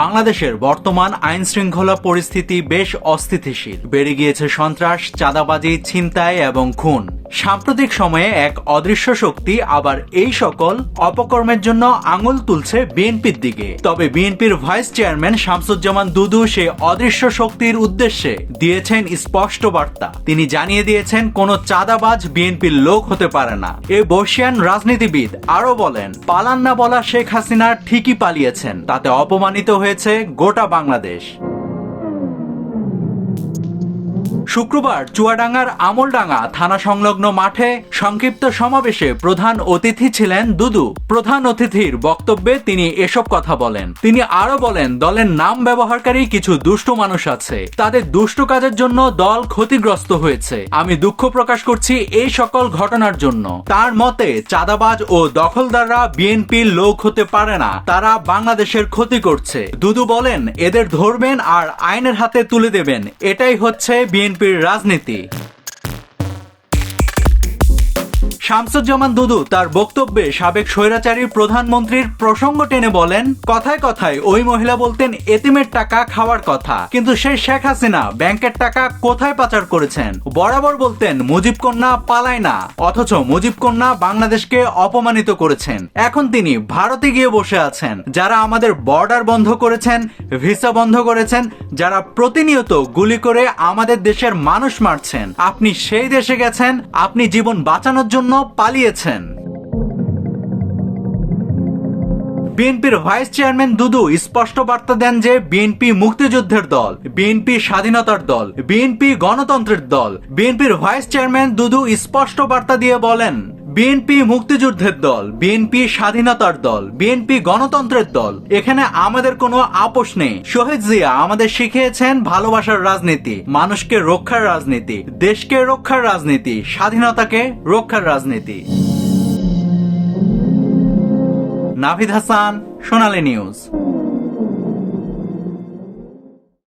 বাংলাদেশের বর্তমান আইন শৃঙ্খলা পরিস্থিতি বেশ অস্থিতিশীল। বেড়ে গিয়েছে সন্ত্রাস চাঁদাবাজি ছিনতাই এবং খুন। সাম্প্রতিক সময়ে এক অদৃশ্য শক্তি আবার এই সকল অপকর্মের জন্য আঙুল তুলছে বিএনপির দিকে। তবে বিএনপির ভাইস চেয়ারম্যান শামসুজ্জামান দুদু সে অদৃশ্য শক্তির উদ্দেশ্যে দিয়েছেন স্পষ্ট বার্তা। তিনি জানিয়ে দিয়েছেন, কোনো চাঁদাবাজ বিএনপির লোক হতে পারে না। এ বর্ষিয়ান রাজনীতিবিদ আরও বলেন, পালান না বলা শেখ হাসিনা ঠিকই পালিয়েছেন, তাতে অপমানিত হয়েছে গোটা বাংলাদেশ। শুক্রবার চুয়াডাঙ্গার আমলডাঙ্গা থানা সংলগ্ন মাঠে সংক্ষিপ্ত সমাবেশে প্রধান অতিথি ছিলেন দুদু। প্রধান অতিথির বক্তব্যে তিনি এসব কথা বলেন। তিনি আরও বলেন, দলের নাম ব্যবহারকারী কিছু দুষ্ট মানুষ আছে। তাদের দুষ্ট কাজের জন্য দল ক্ষতিগ্রস্ত হয়েছে। আমি দুঃখ প্রকাশ করছি এই সকল ঘটনার জন্য। তার মতে, চাঁদাবাজ ও দখলদাররা বিএনপির লোক হতে পারে না। তারা বাংলাদেশের ক্ষতি করছে। দুদু বলেন, এদের ধরবেন আর আইনের হাতে তুলে দেবেন। এটাই হচ্ছে বিএনপির রাজনীতি। শামসুজ্জামান দুদু তার বক্তব্যে সাবেক স্বৈরাচারী প্রধানমন্ত্রীর প্রসঙ্গ টেনে বলেন, কথায় কথায় ওই মহিলা বলতেন, এতিমের টাকা খাওয়ার কথা। কিন্তু সেই শেখ হাসিনা ব্যাংকের টাকা কোথায় পাচার করেছেন? বরাবর বলতেন, মুজিব কন্যা পালায় না। অথচ মুজিব কন্যা বাংলাদেশকে অপমানিত করেছেন। এখন তিনি ভারতে গিয়ে বসে আছেন। যারা আমাদের বর্ডার বন্ধ করেছেন, ভিসা বন্ধ করেছেন, যারা প্রতিনিয়ত গুলি করে আমাদের দেশের মানুষ মারছেন, আপনি সেই দেশে গেছেন, আপনি জীবন বাঁচানোর জন্য পালিয়েছেন। বিএনপির ভাইস চেয়ারম্যান দুদু স্পষ্ট বার্তা দেন যে বিএনপি মুক্তিযুদ্ধের দল, বিএনপি স্বাধীনতার দল, বিএনপি গণতন্ত্রের দল। বিএনপির ভাইস চেয়ারম্যান দুদু স্পষ্ট বার্তা দিয়ে বলেন বিএনপি মুক্তিযুদ্ধের দল, বিএনপি স্বাধীনতার দল, বিএনপি গণতন্ত্রের দল। এখানে আমাদের কোনো আপোষ নেই। শহীদ জিয়া আমাদের শিখিয়েছেন ভালোবাসার রাজনীতি, মানুষকে রক্ষার রাজনীতি, দেশকে রক্ষার রাজনীতি, স্বাধীনতাকে রক্ষার রাজনীতি। নাভিদ হাসান, সোনালী নিউজ।